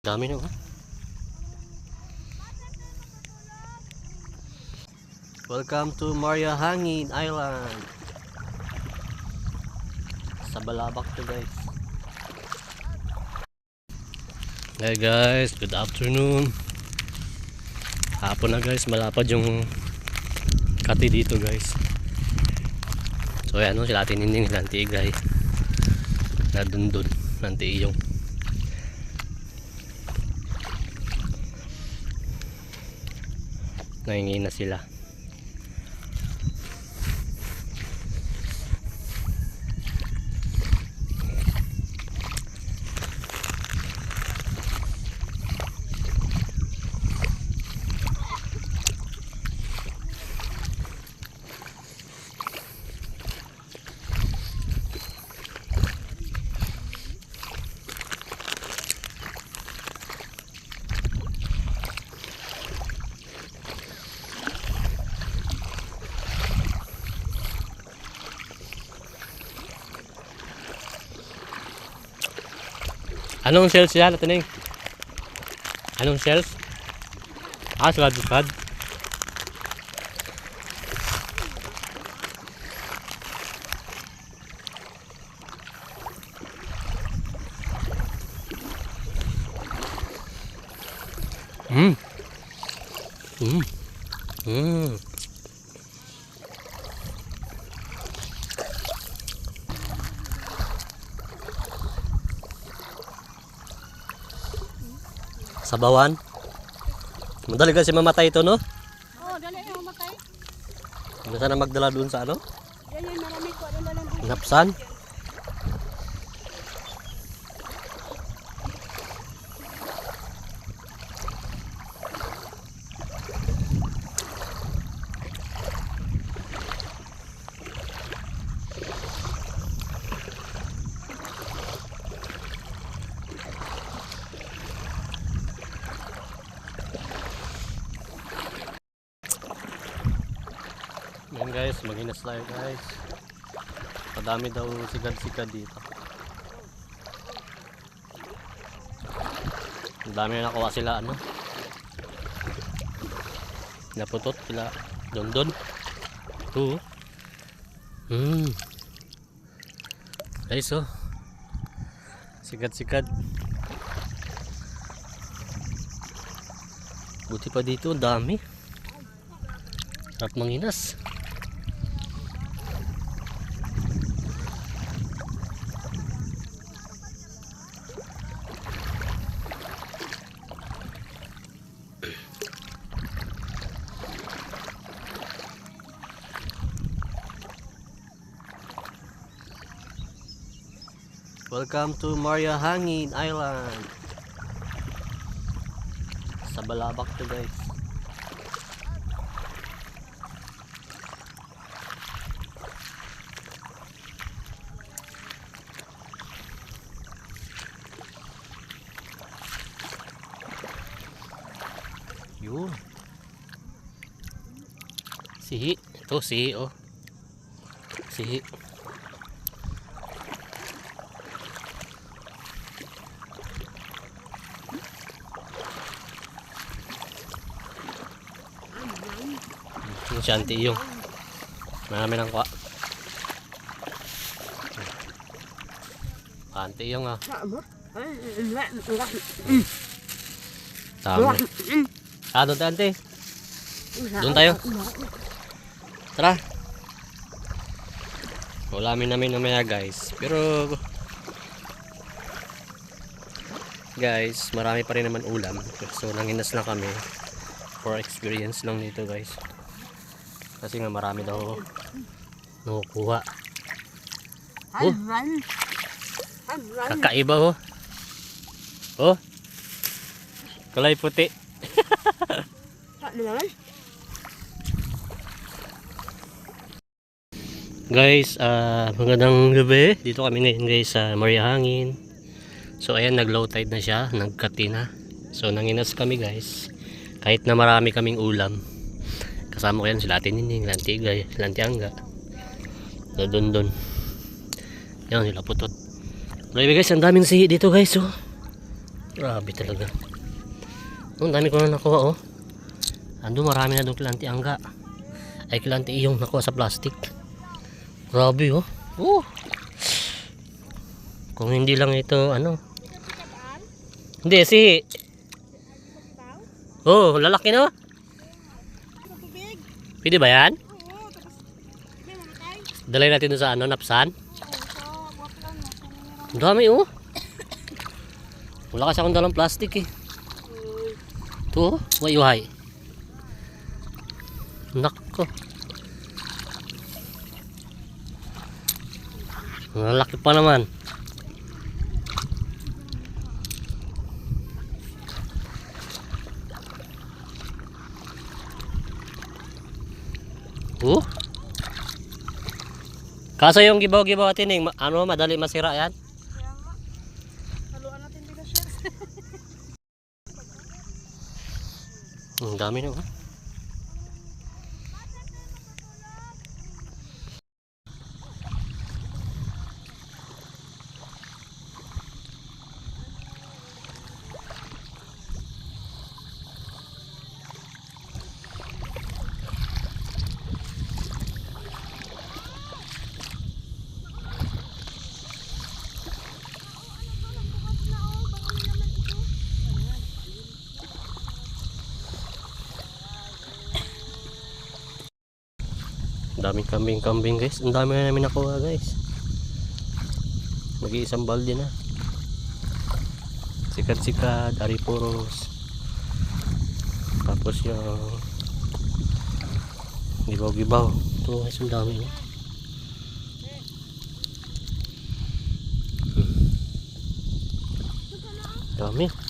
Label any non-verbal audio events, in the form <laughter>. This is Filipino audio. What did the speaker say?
Dami na ba? Welcome to Maria Hangin Island. Sa Balabak to guys. Hey guys, good afternoon. Hapon na guys, malapad yung kati dito guys. So ayan no, sila tinining nanti igay. Na dun dun, nanti iyong. Nahingi na sila. Anong shells yan, Atining? Anong shells? Ah, sukad-sukad. Hmm. Hmm. Hmm. Sabawan. Madali kasi mamatay ito, no? Oh, dali na umatay. Hindi sana magdala dun sa ano? Yan yan, marami ko. Ano lang. Napsan. Guys, maginas tayo guys. Madami daw sigad-sigad dito. Ang dami na nakuha sila ano. Naputot sila. Don don. Oo. Hmm. Guys oh. Sigad-sigad. Buti pa dito, dami. Sarap manginas. Welcome to Maria Hangin Island. Sa Balabak to guys. Yun. Sihi. Ito sihi oh. Sihi. Yung shanty yung. Marami nang kwa. Shanty yung ah. Tama. Ah, doon tayo. Doon tayo. Tara. Ulamin namin mamaya guys. Pero guys, marami pa rin naman ulam. So nanginas lang kami for experience lang dito guys. Kasi nga marami daw nakukuha. Oh. Kakaiba oh. Oh. Kulay puti. <laughs> Guys, ah magandang gabi. Dito kami ngayon guys sa Maria Hangin. So ayan, nag-low tide na siya, nagkati na. So nanginas kami guys. Kahit na marami kaming ulam. Kasama ko yan sila Tinining, Lantigay, Lantianga. Dodon-don. Yan sila putot. Grabe guys, ang daming sihi dito guys oh. Grabe talaga. Oh, ang dami ko na nakuha oh. Ando marami na doon kilanti angga. Ay kilanti iyong nakuha sa plastic. Grabe oh. Oh. Kung hindi lang ito ano. Hindi si Oh, lalaki no? Pwede ba yan? Dalay natin sa ano, napsan. Ang dami oh. Wala kasi akong dalang plastic eh. Ito oh, wayuhay. Nako. Ang laki pa naman. Oh. Kaso yung gibaw-gibaw natin eh, ano, madali masira yan. Ang dami na oh. Daming kambing-kambing guys. Ang dami na namin nakuha guys. Nag-iisang balde na. Sikat-sikat, ariporos. Tapos yung gibaw-gibaw. Ito guys, ang dami. Hmm. Dami.